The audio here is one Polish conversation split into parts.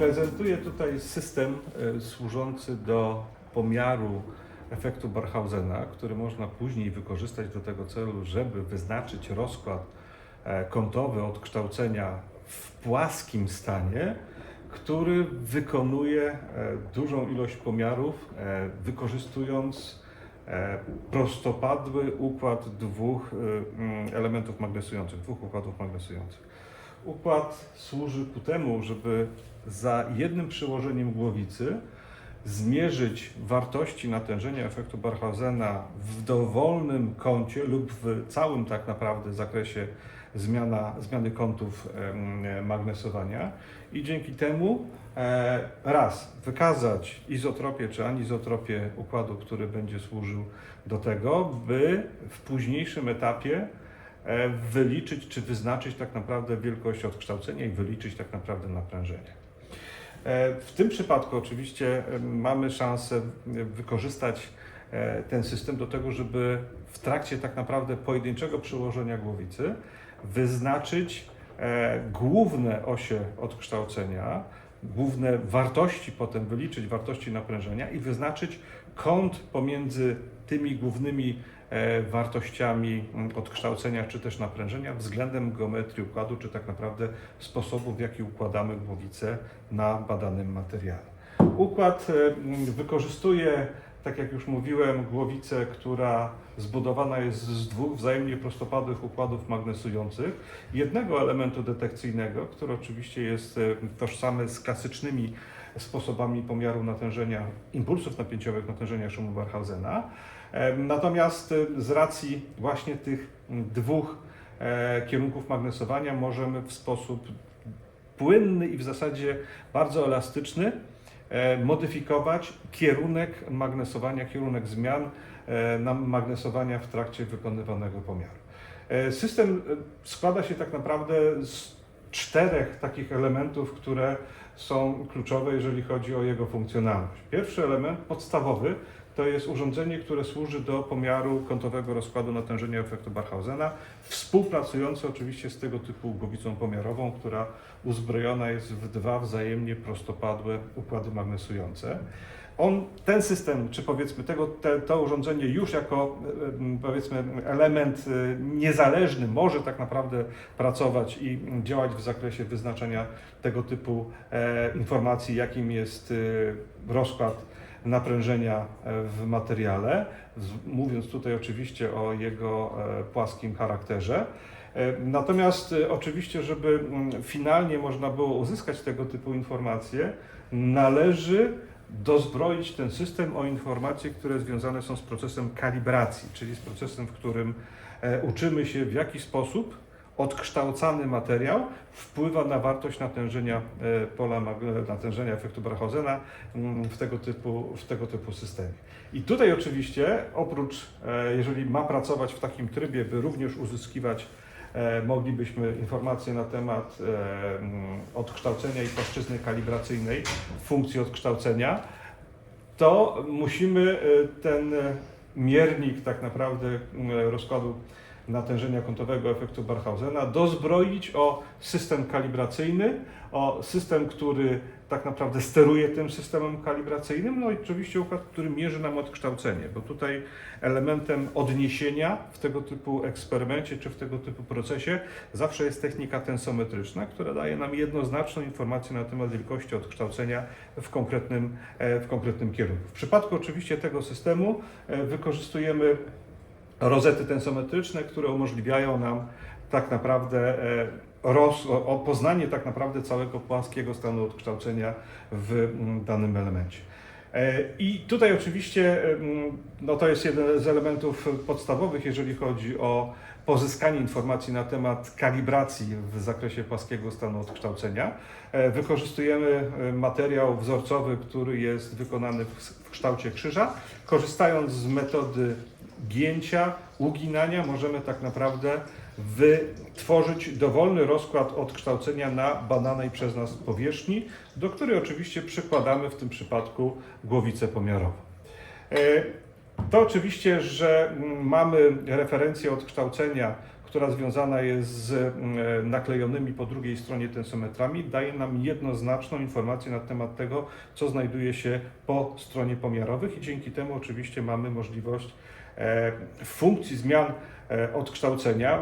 Prezentuję tutaj system e, służący do pomiaru efektu Barhausena, który można później wykorzystać do tego celu, żeby wyznaczyć rozkład e, kątowy odkształcenia w płaskim stanie, który wykonuje e, dużą ilość pomiarów, wykorzystując prostopadły układ dwóch mm, elementów magnesujących, dwóch układów magnesujących. Układ służy ku temu, żeby za jednym przyłożeniem głowicy zmierzyć wartości natężenia efektu Barhausena w dowolnym kącie lub w całym tak naprawdę zakresie zmiana, zmiany kątów magnesowania. I dzięki temu e, raz wykazać izotropię czy anizotropię układu, który będzie służył do tego, by w późniejszym etapie wyliczyć czy wyznaczyć tak naprawdę wielkość odkształcenia i wyliczyć tak naprawdę naprężenie. E, W tym przypadku oczywiście e, mamy szansę e, wykorzystać e, ten system do tego, żeby w trakcie tak naprawdę pojedynczego przyłożenia głowicy wyznaczyć e, główne osie odkształcenia, główne wartości, potem wyliczyć wartości naprężenia i wyznaczyć kąt pomiędzy tymi głównymi e, wartościami mm, odkształcenia czy też naprężenia względem geometrii układu, czy tak naprawdę sposobu, w jaki układamy głowicę na badanym materiale. Układ e, mm, wykorzystuje, tak jak już mówiłem, głowicę, która zbudowana jest z dwóch wzajemnie prostopadłych układów magnesujących, jednego elementu detekcyjnego, który oczywiście jest e, tożsamy z klasycznymi sposobami pomiaru natężenia impulsów napięciowych, natężenia szumu Barhausena. Natomiast e, z racji właśnie tych dwóch e, kierunków magnesowania możemy w sposób płynny i w zasadzie bardzo elastyczny e, modyfikować kierunek magnesowania, kierunek zmian e, magnesowania w trakcie wykonywanego pomiaru. System składa się tak naprawdę z czterech takich elementów, które są kluczowe, jeżeli chodzi o jego funkcjonalność. Pierwszy element, podstawowy, to jest urządzenie, które służy do pomiaru kątowego rozkładu natężenia efektu Barhausena, współpracujące oczywiście z tego typu głowicą pomiarową, która uzbrojona jest w dwa wzajemnie prostopadłe układy magnesujące. On, ten system, czy powiedzmy tego, te, to urządzenie już jako e, powiedzmy element e, niezależny może tak naprawdę pracować i działać w zakresie wyznaczenia tego typu e, informacji, jakim jest rozkład naprężenia w materiale, mówiąc tutaj oczywiście o jego płaskim charakterze. Natomiast oczywiście, żeby finalnie można było uzyskać tego typu informacje, należy dozbroić ten system o informacje, które związane są z procesem kalibracji, czyli z procesem, w którym e, uczymy się w jaki sposób odkształcany materiał wpływa na wartość natężenia e, pola mag- natężenia efektu Barhausena mm, w tego typu, w tego typu systemie. I tutaj oczywiście oprócz, e, jeżeli ma pracować w takim trybie, by również uzyskiwać e, moglibyśmy informacje na temat e, mm, odkształcenia i płaszczyzny kalibracyjnej funkcji odkształcenia, to musimy e, ten e, miernik tak naprawdę m, rozkładu natężenia kątowego efektu Barhausena dozbroić o system kalibracyjny, o system, który tak naprawdę steruje tym systemem kalibracyjnym, no i oczywiście układ, który mierzy nam odkształcenie, bo tutaj elementem odniesienia w tego typu eksperymencie czy w tego typu procesie zawsze jest technika tensometryczna, która daje nam jednoznaczną informację na temat wielkości odkształcenia w konkretnym, e, w konkretnym kierunku. W przypadku oczywiście tego systemu e, wykorzystujemy rozety tensometryczne, które umożliwiają nam tak naprawdę e, roz, o, poznanie tak naprawdę całego płaskiego stanu odkształcenia w mm, danym elemencie. E, I tutaj oczywiście no to jest jeden z elementów podstawowych, jeżeli chodzi o pozyskanie informacji na temat kalibracji w zakresie płaskiego stanu odkształcenia. E, Wykorzystujemy materiał wzorcowy, który jest wykonany w kształcie krzyża. Korzystając z metody gięcia, uginania, możemy tak naprawdę wytworzyć dowolny rozkład odkształcenia na badanej przez nas powierzchni, do której oczywiście przykładamy w tym przypadku głowicę pomiarową. E, To oczywiście, że mamy referencję odkształcenia, która związana jest z mm, naklejonymi po drugiej stronie tensometrami, daje nam jednoznaczną informację na temat tego, co znajduje się po stronie pomiarowych i dzięki temu oczywiście mamy możliwość e, funkcji zmian e, odkształcenia,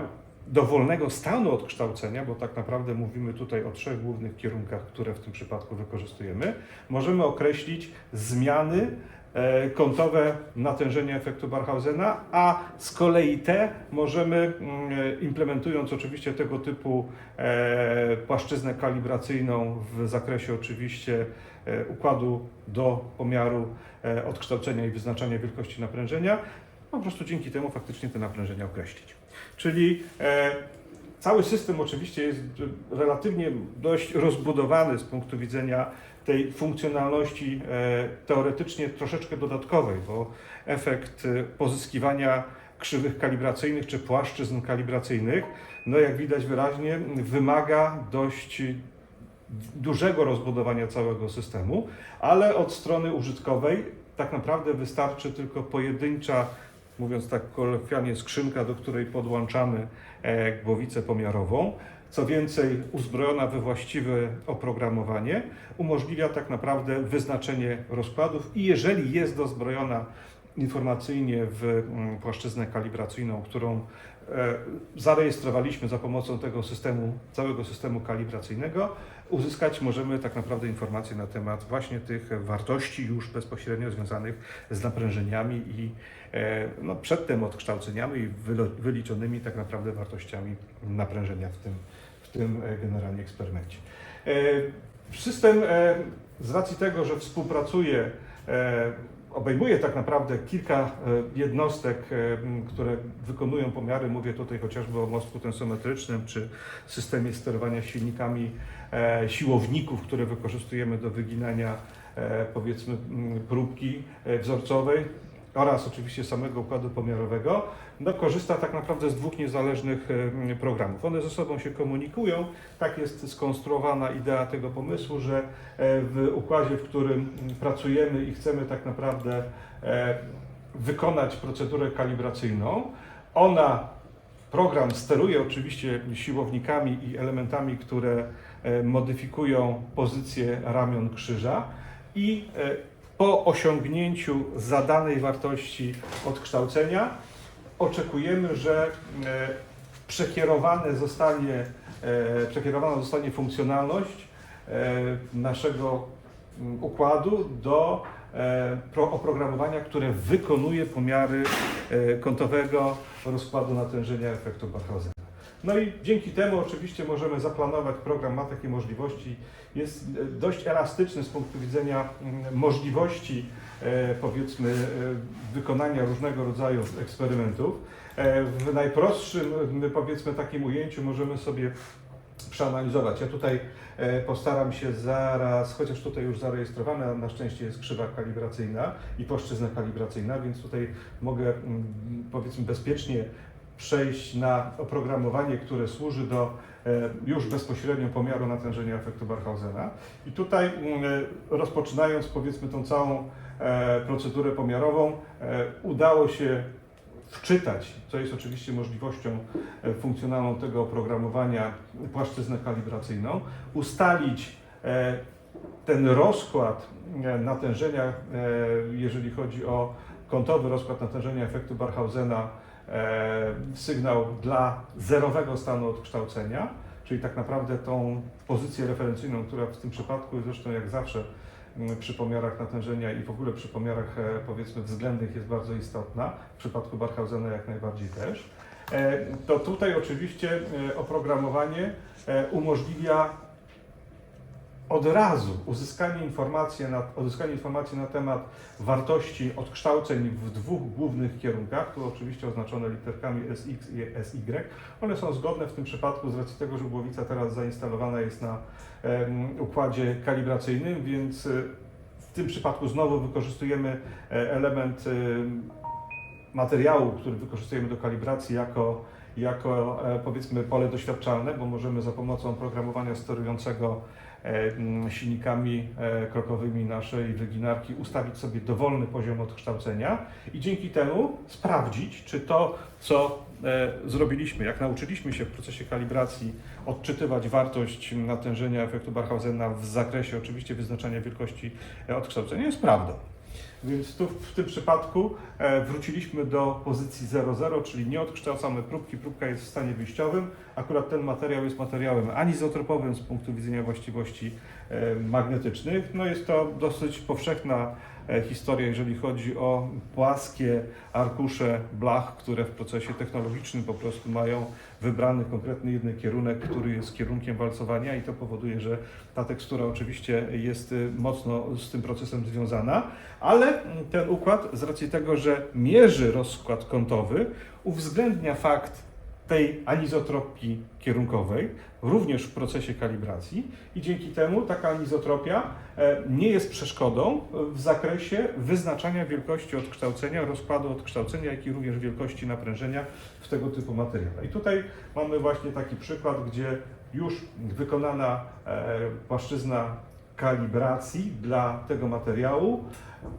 dowolnego stanu odkształcenia, bo tak naprawdę mówimy tutaj o trzech głównych kierunkach, które w tym przypadku wykorzystujemy, możemy określić zmiany e, kątowe natężenia efektu Barhausena, a z kolei te możemy, mm, implementując oczywiście tego typu e, płaszczyznę kalibracyjną w zakresie oczywiście e, układu do pomiaru e, odkształcenia i wyznaczania wielkości naprężenia, po prostu dzięki temu faktycznie te naprężenia określić. Czyli e, cały system oczywiście jest e, relatywnie dość rozbudowany z punktu widzenia tej funkcjonalności e, teoretycznie troszeczkę dodatkowej, bo efekt e, pozyskiwania krzywych kalibracyjnych czy płaszczyzn kalibracyjnych, no jak widać wyraźnie, wymaga dość dużego rozbudowania całego systemu, ale od strony użytkowej tak naprawdę wystarczy tylko pojedyncza, mówiąc tak kolokwialnie, skrzynka, do której podłączamy e, głowicę pomiarową. Co więcej, uzbrojona we właściwe oprogramowanie umożliwia tak naprawdę wyznaczenie rozkładów i jeżeli jest dozbrojona informacyjnie w mm, płaszczyznę kalibracyjną, którą e, zarejestrowaliśmy za pomocą tego systemu, całego systemu kalibracyjnego, uzyskać możemy tak naprawdę informacje na temat właśnie tych wartości już bezpośrednio związanych z naprężeniami i e, no, przedtem odkształceniami i wyliczonymi tak naprawdę wartościami naprężenia w tym, w tym e, generalnie eksperymencie. E, System z racji tego, że współpracuje obejmuje tak naprawdę kilka e, jednostek, e, które wykonują pomiary. Mówię tutaj chociażby o mostku tensometrycznym czy systemie sterowania silnikami e, siłowników, które wykorzystujemy do wyginania powiedzmy próbki wzorcowej oraz oczywiście samego układu pomiarowego, no, korzysta tak naprawdę z dwóch niezależnych programów. One ze sobą się komunikują. Tak jest skonstruowana idea tego pomysłu, że e, w układzie, w którym pracujemy i chcemy tak naprawdę e, wykonać procedurę kalibracyjną, ona, program steruje oczywiście siłownikami i elementami, które e, modyfikują pozycję ramion krzyża i po osiągnięciu zadanej wartości odkształcenia oczekujemy, że e, przekierowane zostanie, e, przekierowana zostanie funkcjonalność e, naszego mm, układu do pro- oprogramowania, które wykonuje pomiary kątowego rozkładu natężenia efektu Barhausena. No i dzięki temu oczywiście możemy zaplanować, program ma takie możliwości, jest dość elastyczny z punktu widzenia mm, możliwości powiedzmy e, wykonania różnego rodzaju eksperymentów. E, W najprostszym powiedzmy takim ujęciu możemy sobie przeanalizować. Ja tutaj e, postaram się zaraz, chociaż tutaj już zarejestrowana na szczęście jest krzywa kalibracyjna i płaszczyzna kalibracyjna, więc tutaj mogę mm, powiedzmy bezpiecznie przejść na oprogramowanie, które służy do e, już bezpośrednio pomiaru natężenia efektu Barhausena. I tutaj mm, e, rozpoczynając powiedzmy tą całą e, procedurę pomiarową, e, udało się wczytać, co jest oczywiście możliwością e, funkcjonalną tego oprogramowania, płaszczyznę kalibracyjną, ustalić e, ten rozkład e, natężenia, e, jeżeli chodzi o kątowy rozkład natężenia efektu Barhausena, e, sygnał dla zerowego stanu odkształcenia, czyli tak naprawdę tą pozycję referencyjną, która w tym przypadku zresztą jak zawsze przy pomiarach natężenia i w ogóle przy pomiarach e, powiedzmy względnych jest bardzo istotna, w przypadku Barhausena jak najbardziej też, e, to tutaj oczywiście e, oprogramowanie umożliwia od razu uzyskanie informacji, na, uzyskanie informacji na temat wartości odkształceń w dwóch głównych kierunkach, tu oczywiście oznaczone literkami SX i SY. One są zgodne w tym przypadku z racji tego, że głowica teraz zainstalowana jest na em, układzie kalibracyjnym, więc e, w tym przypadku znowu wykorzystujemy e, element em, materiału, który wykorzystujemy do kalibracji jako, jako e, powiedzmy pole doświadczalne, bo możemy za pomocą programowania sterującego e, silnikami e, krokowymi naszej wyginarki ustawić sobie dowolny poziom odkształcenia i dzięki temu sprawdzić, czy to, co zrobiliśmy, jak nauczyliśmy się w procesie kalibracji odczytywać wartość natężenia efektu Barhausena w zakresie oczywiście wyznaczania wielkości odkształcenia, jest prawdą. Więc tu w tym przypadku e, wróciliśmy do pozycji 0,0, czyli nie odkształcamy próbki, próbka jest w stanie wyjściowym. Akurat ten materiał jest materiałem anizotropowym z punktu widzenia właściwości e, magnetycznych. No jest to dosyć powszechna e, historia, jeżeli chodzi o płaskie arkusze blach, które w procesie technologicznym po prostu mają wybrany konkretny jeden kierunek, który jest kierunkiem walcowania i to powoduje, że ta tekstura oczywiście jest mocno z tym procesem związana, ale ten układ z racji tego, że mierzy rozkład kątowy, uwzględnia fakt tej anizotropii kierunkowej, również w procesie kalibracji i dzięki temu taka anizotropia e, nie jest przeszkodą w zakresie wyznaczania wielkości odkształcenia, rozkładu odkształcenia, jak i również wielkości naprężenia w tego typu materiale. I tutaj mamy właśnie taki przykład, gdzie już wykonana e, płaszczyzna kalibracji dla tego materiału,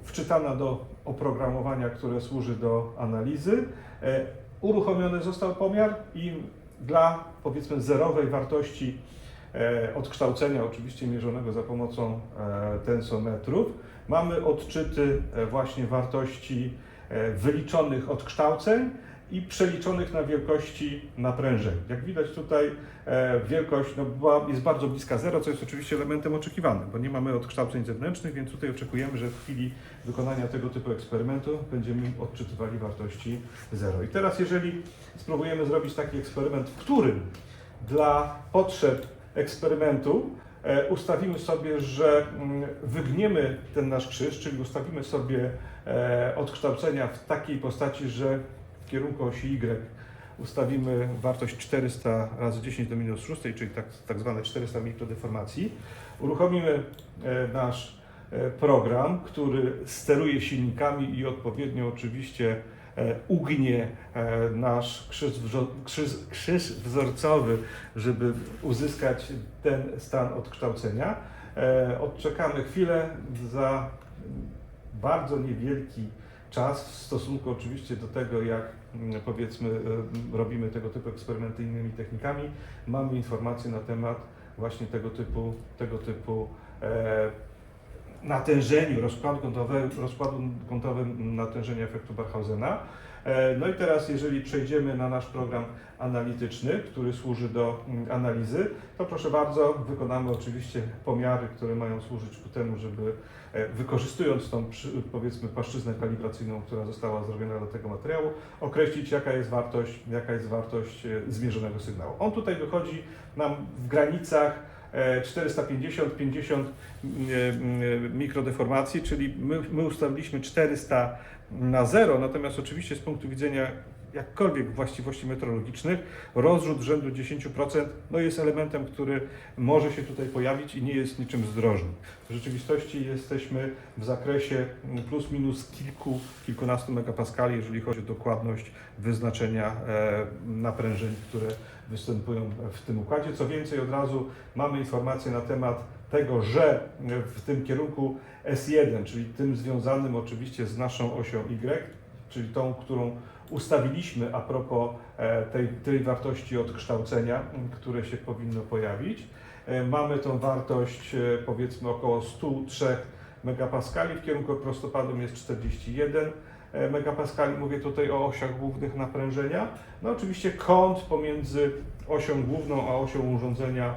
wczytana do oprogramowania, które służy do analizy, e, uruchomiony został pomiar i dla powiedzmy zerowej wartości e, odkształcenia, oczywiście mierzonego za pomocą e, tensometrów, mamy odczyty właśnie wartości wyliczonych odkształceń i przeliczonych na wielkości naprężeń. Jak widać tutaj e, wielkość no, była, jest bardzo bliska zero, co jest oczywiście elementem oczekiwanym, bo nie mamy odkształceń zewnętrznych, więc tutaj oczekujemy, że w chwili wykonania tego typu eksperymentu będziemy odczytywali wartości zero. I teraz jeżeli spróbujemy zrobić taki eksperyment, w którym dla potrzeb eksperymentu e, ustawimy sobie, że mm, wygniemy ten nasz krzyż, czyli ustawimy sobie e, odkształcenia w takiej postaci, że w kierunku osi Y ustawimy wartość 400 razy 10 do minus 6, czyli tak, tak zwane 400 mikrodeformacji. Uruchomimy e, nasz e, program, który steruje silnikami i odpowiednio oczywiście e, ugnie nasz krzyż, krzyż, krzyż wzorcowy, żeby uzyskać ten stan odkształcenia. Odczekamy chwilę za bardzo niewielki czas w stosunku oczywiście do tego, jak mm, powiedzmy e, robimy tego typu eksperymenty innymi technikami. Mamy informacje na temat właśnie tego typu, tego typu e, natężeniu, rozkładu kątowego, rozkładu kątowym natężenia efektu Barhausena. E, No i teraz, jeżeli przejdziemy na nasz program analityczny, który służy do mm, analizy, to proszę bardzo, wykonamy oczywiście pomiary, które mają służyć ku temu, żeby e, wykorzystując tą powiedzmy płaszczyznę kalibracyjną, która została zrobiona do tego materiału, określić jaka jest wartość, jaka jest wartość e, zmierzonego sygnału. On tutaj wychodzi nam w granicach e, 450-50 mikrodeformacji, czyli my, my ustawiliśmy 400 na 0, natomiast oczywiście z punktu widzenia jakkolwiek właściwości metrologicznych, rozrzut rzędu 10% no jest elementem, który może się tutaj pojawić i nie jest niczym zdrożnym. W rzeczywistości jesteśmy w zakresie plus minus kilku, kilkunastu megapaskali, jeżeli chodzi o dokładność wyznaczenia e, naprężeń, które występują w tym układzie. Co więcej, od razu mamy informację na temat tego, że w tym kierunku S1, czyli tym związanym oczywiście z naszą osią Y, czyli tą, którą ustawiliśmy a propos e, tej, tej wartości odkształcenia, które się powinno pojawić. E, Mamy tą wartość e, powiedzmy około 103 megapaskali, w kierunku prostopadłym jest 41 e, megapaskali, mówię tutaj o osiach głównych naprężenia. No oczywiście kąt pomiędzy osią główną a osią urządzenia,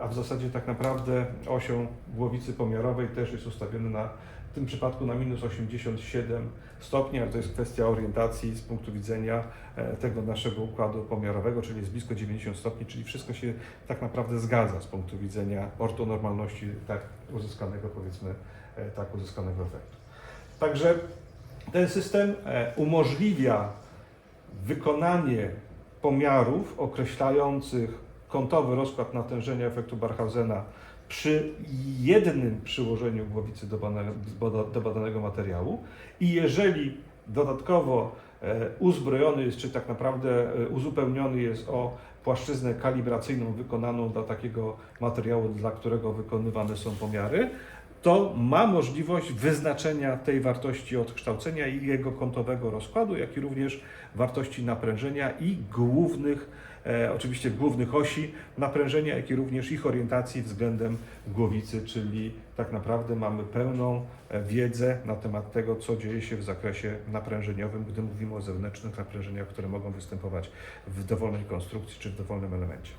a w zasadzie tak naprawdę osią głowicy pomiarowej też jest ustawiony na w tym przypadku na minus 87 stopni, ale to jest kwestia orientacji z punktu widzenia e, tego naszego układu pomiarowego, czyli jest blisko 90 stopni, czyli wszystko się tak naprawdę zgadza z punktu widzenia ortonormalności tak uzyskanego, powiedzmy, e, tak uzyskanego efektu. Także ten system e, umożliwia wykonanie pomiarów określających kątowy rozkład natężenia efektu Barhausena przy jednym przyłożeniu głowicy do badanego, do badanego materiału. I jeżeli dodatkowo e, uzbrojony jest, czy tak naprawdę e, uzupełniony jest o płaszczyznę kalibracyjną wykonaną dla takiego materiału, dla którego wykonywane są pomiary, to ma możliwość wyznaczenia tej wartości odkształcenia i jego kątowego rozkładu, jak i również wartości naprężenia i głównych, oczywiście głównych osi naprężenia, jak i również ich orientacji względem głowicy, czyli tak naprawdę mamy pełną e, wiedzę na temat tego, co dzieje się w zakresie naprężeniowym, gdy mówimy o zewnętrznych naprężeniach, które mogą występować w dowolnej konstrukcji czy w dowolnym elemencie.